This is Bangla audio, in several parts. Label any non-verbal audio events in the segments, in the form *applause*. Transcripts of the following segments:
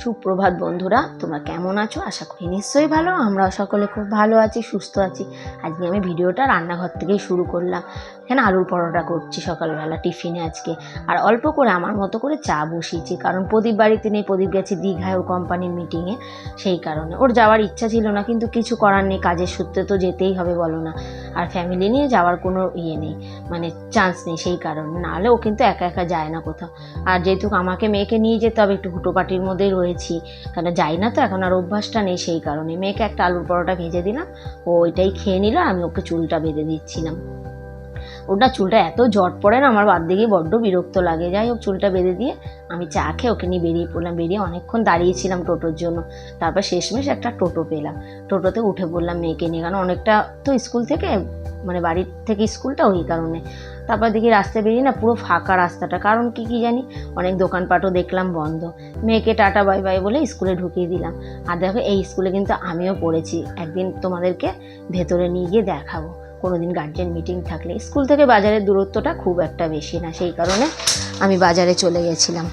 সুপ্রভাত বন্ধুরা, তোমরা কেমন আছো? আশা করি নিশ্চয়ই ভালো। আমরা সকলে খুব ভালো আছি, সুস্থ আছি। আজকে আমি ভিডিওটা রান্নাঘর থেকেই শুরু করলাম। এখানে আলুর পরোটা করছি সকালবেলা টিফিনে আজকে। আর অল্প করে আমার মতো করে চা বসিয়েছি, কারণ প্রদীপ বাড়িতে নেই, প্রদীপ গেছে দীঘায় ওর কোম্পানির মিটিংয়ে সেই কারণে। ওর যাওয়ার ইচ্ছা ছিল না, কিন্তু কিছু করার নেই, কাজের সূত্রে তো যেতেই হবে, বলো না। আর ফ্যামিলি নিয়ে যাওয়ার কোনো ইয়ে নেই মানে চান্স নেই সেই কারণে। নাহলে ও কিন্তু একা একা যায় না কোথাও। আর যেহেতু আমাকে মেয়েকে নিয়ে যেতে হবে, একটু হুটোপাটির মধ্যেই রয়েছি। কেন যাই না তো, এখন আর অভ্যাসটা নেই সেই কারণে। মেয়েকে একটা আলুর পরোটা ভেজে দিলাম, ও ওইটাই খেয়ে নিল, আমি ওকে চুলটা বেঁধে দিচ্ছিলাম। ওটা চুলটা এত জট পড়ে না, আমার বাদ দিকে বড্ড বিরক্ত লাগে। যাই হোক, চুলটা বেঁধে দিয়ে আমি চা খেয়ে ওকে নিয়ে বেরিয়ে পড়লাম। বেরিয়ে অনেকক্ষণ দাঁড়িয়েছিলাম টোটোর জন্য। তারপর শেষমেশ একটা টোটো পেলাম। টোটোতে উঠে পড়লাম মেয়েকে নিয়ে। কারণ অনেকটা তো স্কুল থেকে মানে বাড়ির থেকে স্কুলটা ওই কারণে। তারপর দেখি রাস্তায় বেরিয়ে না পুরো ফাঁকা রাস্তাটা। কারণ কি কি জানি? অনেক দোকানপাটও দেখলাম বন্ধ। মেয়েকে টাটা, বাই বাই বলে স্কুলে ঢুকিয়ে দিলাম। আর দেখো, এই স্কুলে কিন্তু আমিও পড়েছি। একদিন তোমাদেরকে ভেতরে নিয়ে গিয়ে দেখাবো। কোনো দিন গার্জেন মিটিং থাকলে। স্কুল থেকে বাজারের দূরত্বটা খুব একটা বেশি না, সেই কারণে আমি বাজারে চলে গেছিলাম।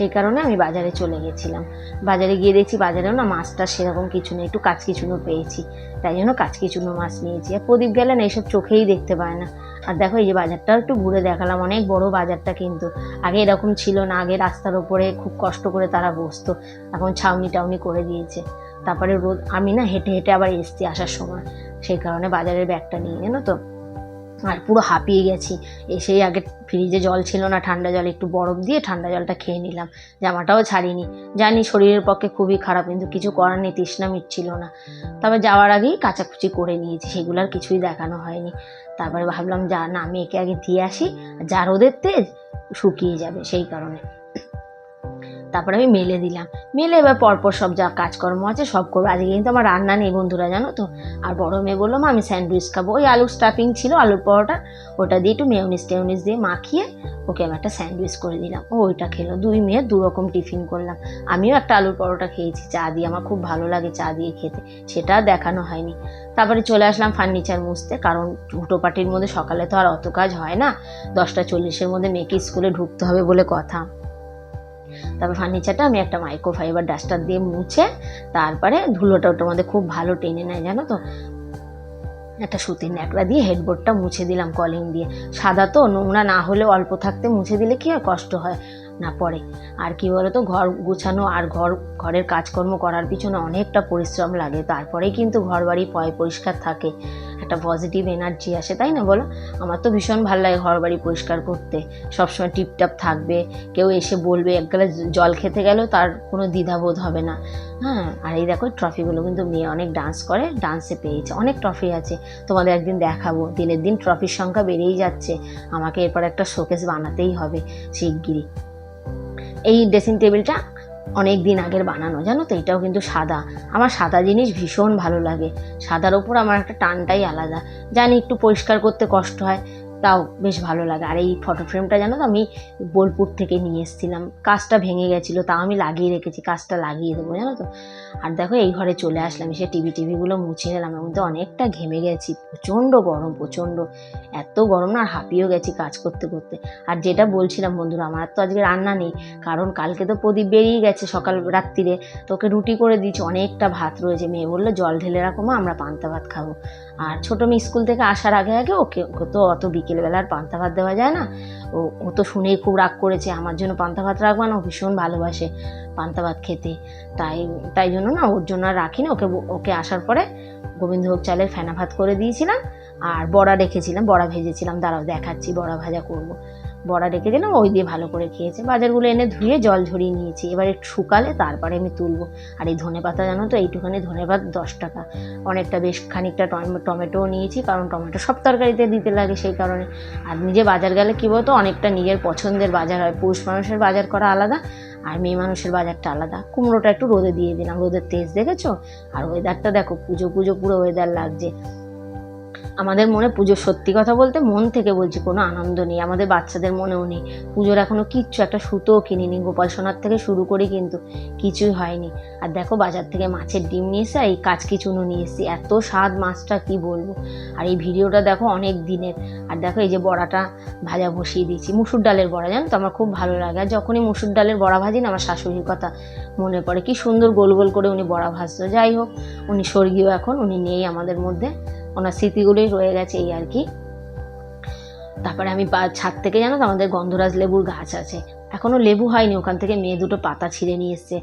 সেই কারণে আমি বাজারে চলে গেছিলাম। বাজারে গিয়ে দেখছি বাজারেও না মাছটা সেরকম কিছু নেই, একটু কাচকিচুনো পেয়েছি। তাই জন্য কাচকিচুনো মাছ নিয়েছি। আর প্রদীপ গেলেন এইসব চোখেই দেখতে পায় না। আর দেখো এই যে বাজারটাও একটু ঘুরে দেখালাম, অনেক বড় বাজারটা কিন্তু। আগে এরকম ছিল না, আগে রাস্তার ওপরে খুব কষ্ট করে তারা বসতো। এখন ছাউনি টাউনি করে দিয়েছে। তারপরে রোদ, আমি না হেঁটে হেঁটে আবার এসছি আসার সময়। সেই কারণে বাজারের ব্যাগটা নিয়ে, জানো তো? আর পুরো হাঁপিয়ে গেছি। এসেই আগে ফ্রিজে জল ছিল না, ঠান্ডা জল, একটু বরফ দিয়ে ঠান্ডা জলটা খেয়ে নিলাম। জামাটাও ছাড়িনি। জানি শরীরের পক্ষে খুবই খারাপ, কিন্তু কিছু করার নেই, তৃষ্ণা মিটছিল না। তারপর যাওয়ার আগেই কাচাকুচি করে নিয়েছি, সেগুলো আর কিছুই দেখানো হয়নি। তারপরে ভাবলাম, যা না আমি একে আগে দিয়ে আসি যা রোদের তেজ শুকিয়ে যাবে, সেই কারণে। তারপরে আমি মেলে দিলাম। মেলে এবার পরপর সব যা কাজকর্ম আছে সব করব। আজকে কিন্তু আমার রান্না নেই বন্ধুরা, জানো তো? আর বড় মেয়ে বলল, মা, আমি স্যান্ডউইচ খাব। ওই আলুর স্টাফিং ছিল, আলুর পরোটা, ওটা দিয়ে একটু মেয়নিস টেউনিস দিয়ে মাখিয়ে ওকে আমি একটা স্যান্ডউইচ করে দিলাম। ও ওইটা খেলো। দুই মেয়ে দু রকম টিফিন করলাম। আমিও একটা আলুর পরোটা খেয়েছি, চা দিয়ে। আমার খুব ভালো লাগে চা দিয়ে খেতে। সেটা দেখানো হয়নি। তারপরে চলে আসলাম ফার্নিচার মুছতে, কারণ হুটোপাটির মধ্যে সকালে তো আর অত কাজ হয় না। দশটা চল্লিশের মধ্যে মেয়েকে স্কুলে ঢুকতে হবে বলে কথা। তারপর ফার্নিচারটা আমি একটা মাইক্রো ফাইবার ডাস্টার দিয়ে মুছে, তারপরে ধুলোটা ওটার মধ্যে খুব ভালো টেনে নেয়, জানো তো? একটা সুতির ন্যাকড়া দিয়ে হেডবোর্ডটা মুছে দিলাম কলিং দিয়ে। সাদা তো, নোংরা না হলে অল্প থাকতে মুছে দিলে কি হয়? কষ্ট হয় না পড়ে। আর কি বলো বলতো, ঘর গুছানো আর ঘর, ঘরের কাজকর্ম করার পিছনে অনেকটা পরিশ্রম লাগে। তারপরেই কিন্তু ঘর বাড়ি পয় পরিষ্কার থাকে। একটা পজিটিভ এনার্জি আসে, তাই না বলো? আমার তো ভীষণ ভালো লাগে ঘর বাড়ি পরিষ্কার করতে। সবসময় টিপটাপ থাকবে, কেউ এসে বলবে, এক গ্লাস জল খেতে গেলেও তার কোনো দ্বিধাবোধ হবে না। হ্যাঁ আর এই দেখো ট্রফিগুলো কিন্তু মেয়ে অনেক ডান্স করে ডান্সে পেয়েছে, অনেক ট্রফি আছে। তোমাদের একদিন দেখাবো, দিনের দিন ট্রফির সংখ্যা বেড়েই যাচ্ছে, আমাকে এরপর একটা শোকেস বানাতেই হবে, শিগগিরই। এই ড্রেসিং টেবিলটা অনেক দিন আগের বানানো, জানো তো? এটাও কিন্তু সাদা। আমার সাদা জিনিস ভীষণ ভালো লাগে। সাদার ওপর আমার একটা টানটাই আলাদা। জানি একটু পরিষ্কার করতে কষ্ট হয়। তাও বেশ ভালো লাগে। আর এই ফটো ফ্রেমটা জানো তো আমি বোলপুর থেকে নিয়ে এসেছিলাম। কাজটা ভেঙে গেছিল, তাও আমি লাগিয়ে রেখেছি, কাজটা লাগিয়ে দেবো, জানো তো। আর দেখো এই ঘরে চলে আসলাম, এসে টিভি টিভিগুলো মুছে নিলাম। এর মধ্যে অনেকটা ঘেমে গেছি, প্রচণ্ড গরম, প্রচণ্ড। এত গরম না, আর হাঁপিয়েও গেছি কাজ করতে করতে। আর যেটা বলছিলাম বন্ধুরা, আমার তো আজকে রান্না নেই, কারণ কালকে তো প্রদীপ বেরিয়ে গেছে সকাল রাত্রিরে। তোকে রুটি করে দিয়েছি, অনেকটা ভাত রয়েছে। মেয়ে বলল, জল ঢেলে রাখো মা, আমরা পান্তা ভাত খাব। আর ছোটো মেয়ে স্কুল থেকে আসার আগে আগে ওকে তো অত বিকেলবেলার পান্তা ভাত দেওয়া যায় না ও ও তো শুনেই খুব রাগ করেছে, আমার জন্য পান্তা ভাত রাখবা না, ও ভীষণ ভালোবাসে পান্তা ভাত খেতে তাই তাই জন্য না, ওর জন্য আর রাখি না, ওকে ওকে আসার পরে গোবিন্দভোগ চালের ফেনা ভাত করে দিয়েছিলাম, আর বড়া রেখেছিলাম, বড়া ভেজেছিলাম, দাঁড়াও দেখাচ্ছি, বড়া ভাজা করব। বড়া রেখে দিলাম ওই দিয়ে ভালো করে খেয়েছে। বাজারগুলো এনে ধুয়ে জল ঝরিয়ে নিয়েছি। এবারে শুকালে তারপরে আমি তুলবো। আর এই ধনে পাতা জানো তো, এইটুখানি ধনে পাতা দশ টাকা। অনেকটা বেশ খানিকটা টমেটোও নিয়েছি, কারণ টমেটো সব তরকারিতে দিতে লাগে সেই কারণে। আর নিজে বাজার গেলে কী বলতো, অনেকটা নিজের পছন্দের বাজার হয়। পুরুষ মানুষের বাজার করা আলাদা, আর মেয়ে মানুষের বাজারটা আলাদা। কুমড়োটা একটু রোদে দিয়ে দিলাম। রোদের তেজ দেখেছ? আর ওয়েদারটা দেখো, পুজো পুজো পুরো ওয়েদার লাগছে। আমাদের মনে পুজোর সত্যি কথা বলতে মন থেকে বলছি কোনো আনন্দ নেই, আমাদের বাচ্চাদের মনেও নেই। পুজোর এখনও কিচ্ছু, একটা সুতোও কিনিনি, গোপাল সোনার থেকে শুরু করি কিন্তু কিছুই হয়নি। আর দেখো বাজার থেকে মাছের ডিম নিয়ে এসে এই কাচকি চুনো নিয়ে এসেছি। এত স্বাদ মাছটা, কি বলব? আর এই ভিডিওটা দেখো অনেক দিনের। আর দেখো এই যে বড়াটা ভাজা বসিয়ে দিয়েছি, মুসুর ডালের বড়া, জানো তো? আমার খুব ভালো লাগে। আর যখনই মুসুর ডালের বড়া ভাজি না, আমার শাশুড়ির কথা মনে পড়ে। কি সুন্দর গোল গোল করে উনি বড়া ভাজতো। যাই হোক, উনি স্বর্গীয় এখন, উনি নেই আমাদের মধ্যে। ওনার স্মৃতিগুলোই রয়ে গেছে এই আর কি। তারপরে আমি ছাদ থেকে জানো তো আমাদের গন্ধরাজ লেবুর গাছ আছে। এখনও লেবু হয়নি, ওখান থেকে মেয়ে দুটো পাতা ছিঁড়ে নিয়ে এসছে।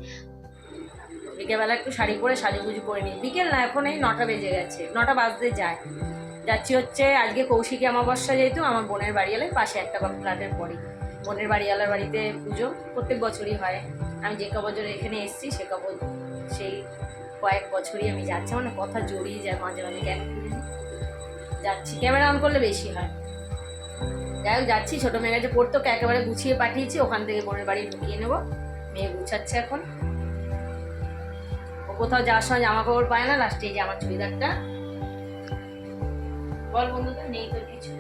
বিকেলবেলা একটু শাড়ি পরে সাজুগুজু করে নিই। বিকেল না, এখন এই নটা বেজে গেছে, নটা বাজতে যায়। যাচ্ছি হচ্ছে আজকে কৌশিকী অমাবস্যা যেহেতু, আমার বোনের বাড়ি এলে পাশে একটা বা, ফ্ল্যাটের পরই বোনের বাড়িওয়ালার বাড়িতে পুজো, প্রত্যেক বছরই হয়। আমি যে ক বছর এখানে এসেছি, সে ক সেই কয়েক বছরই আমি যাচ্ছি। মানে কথা জড়িয়ে যায় মাঝে মাঝে। যাচ্ছি। ক্যামেরা অন করলে বেশি হয়। যাই হোক যাচ্ছি। ছোটো মেয়ে কাছে পড়তো ওকে একেবারে গুছিয়ে পাঠিয়েছি। ওখান থেকে বোনের বাড়ি ঢুকিয়ে নেব। মেয়ে গুছাচ্ছে এখন। ও কোথাও যাওয়ার সময় জামা কাপড় পায় না। লাস্টে এই যে আমার চুড়িদারটা। বল বন্ধুটা নেই তোর কিছু?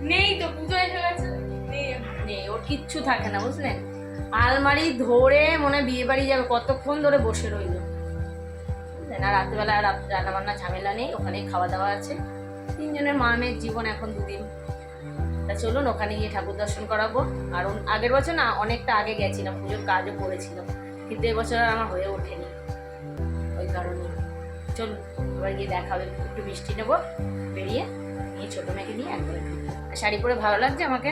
নেই তো পুজো এসে গেছে। নেই নেই ওর কিচ্ছু থাকে না বুঝলেন আলমারি ধরে মনে হয় বিয়ে বাড়ি যাবে। কতক্ষণ ধরে বসে রইল। আর রাত্রিবেলা রাত- রান্নাবান্না ঝামেলা নেই। ওখানে খাওয়া দাওয়া আছে। তিনজনের মা মেয়ের জীবন এখন দুদিন। তা চলুন, ওখানে গিয়ে ঠাকুর দর্শন করাবো। আর আগের বছর না, অনেকটা আগে গেছিলাম, পুজোর কাজও করেছিল। কিন্তু এবছর আর আমার হয়ে ওঠেনি। ওই কারণে চলুন, এবার গিয়ে দেখা হবে। একটু মিষ্টি নেব, বেরিয়ে নিয়ে ছোটো মেয়েকে নিয়ে একবারে শাড়ি পরে ভালো লাগছে আমাকে?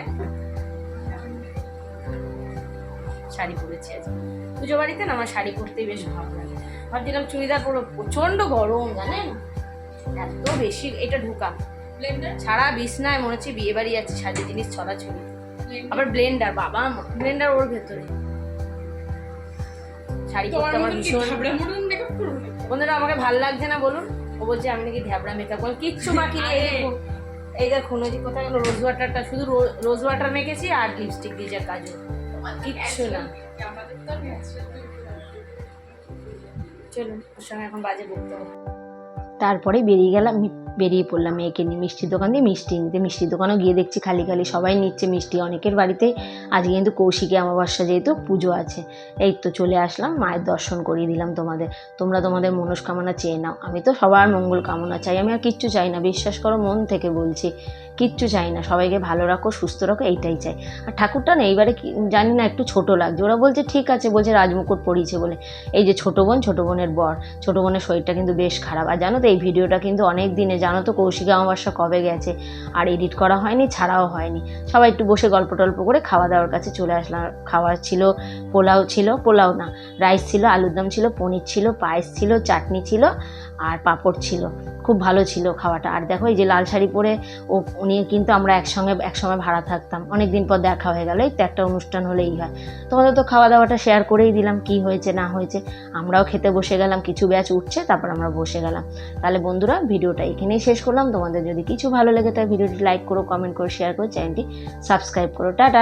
শাড়ি পরেছি আজকে পুজো বাড়িতে না আমার শাড়ি পরতেই বেশ ভালো লাগে। ভাবছিলাম চুড়িদার পরো প্রচণ্ড গরম, জানেন? এত বেশি এটা ঢুকা ব্লেন্ডার ছাড়া বিছনায় মনে হচ্ছে বিয়ে বাড়ি যাচ্ছে সাজে জিনিস ছড়াছড়ি। আবার ব্লেন্ডার বাবা ব্লেন্ডার ওর ভেতরে। শাড়ি পরতে আমার ভীষণ বন্ধুরা আমাকে ভালো লাগছে না বলুন। ও বলছে আমি নাকি ধ্যাবড়া মেকআপ করি কিচ্ছু *laughs* বাকি নেই এই দেখুন ওই যে কোথায় গেলো? রোজ ওয়াটারটা শুধু রোজ ওয়াটার মেখেছি আর লিপস্টিক দিয়েছে আর কাজল কিচ্ছু না। চলুন ওর সঙ্গে এখন বাজে বলতে হবে। তারপরে বেরিয়ে গেলাম বেরিয়ে পড়লাম মেয়েকে নিয়ে, মিষ্টির দোকান দিয়ে মিষ্টি নিতে। মিষ্টির দোকানেও গিয়ে দেখছি খালি খালি সবাই নিচ্ছে মিষ্টি। অনেকের বাড়িতে আজকে কিন্তু কৌশিকী অমাবস্যা যেহেতু পুজো আছে। এই তো চলে আসলাম, মায়ের দর্শন করিয়ে দিলাম তোমাদের। তোমরা তোমাদের মনস্কামনা চেয়ে নাও। আমি তো সবার মঙ্গল কামনা চাই। আমি আর কিচ্ছু চাই না। বিশ্বাস করো, মন থেকে বলছি। কিচ্ছু চাই না। সবাইকে ভালো রাখো, সুস্থ রাখো, এইটাই চাই। আর ঠাকুরটা না, এইবারে জানি না, একটু ছোট লাগছে। ওরা বলছে, ঠিক আছে, বলছে, রাজমুকুট পরিয়েছে, বলে। এই যে ছোটো বোন, ছোটো বোনের বর, ছোট বোনের শরীরটা কিন্তু বেশ খারাপ। আর জানো তো, এই ভিডিওটা কিন্তু অনেক দিনে, জানো তো, কৌশিক অমাবস্যা কবে গেছে? আর এডিট করা হয়নি, ছাড়াও হয়নি। সবাই একটু বসে গল্প টল্প করে খাওয়া দাওয়ার কাছে চলে আসলাম। আর খাওয়ার ছিল, পোলাও ছিল, পোলাও না, রাইস ছিল, আলুর দম ছিল, পনির ছিল, পায়েস ছিল, চাটনি ছিল আর পাঁপড় ছিল। খুব ভালো ছিল খাওয়াটা। আর দেখো এই যে লাল শাড়ি পরে ও, উনি কিন্তু আমরা একসঙ্গে একসময় ভাড়া থাকতাম। অনেক দিন পর দেখা হয়ে গেল। এই তো একটা অনুষ্ঠান হলেই হয়। তোমাদের তো খাওয়া দাওয়াটা শেয়ার করেই দিলাম, কি হয়েছে, না হয়েছে। আমরাও খেতে বসে গেলাম, কিছু ব্যাচ উঠছে, তারপর আমরা বসে গেলাম। তাহলে বন্ধুরা, ভিডিওটা এখানেই শেষ করলাম। তোমাদের যদি কিছু ভালো লেগে থাকে, ভিডিওটি লাইক করো কমেন্ট করো শেয়ার করো চ্যানেলটি সাবস্ক্রাইব করো। টাটা!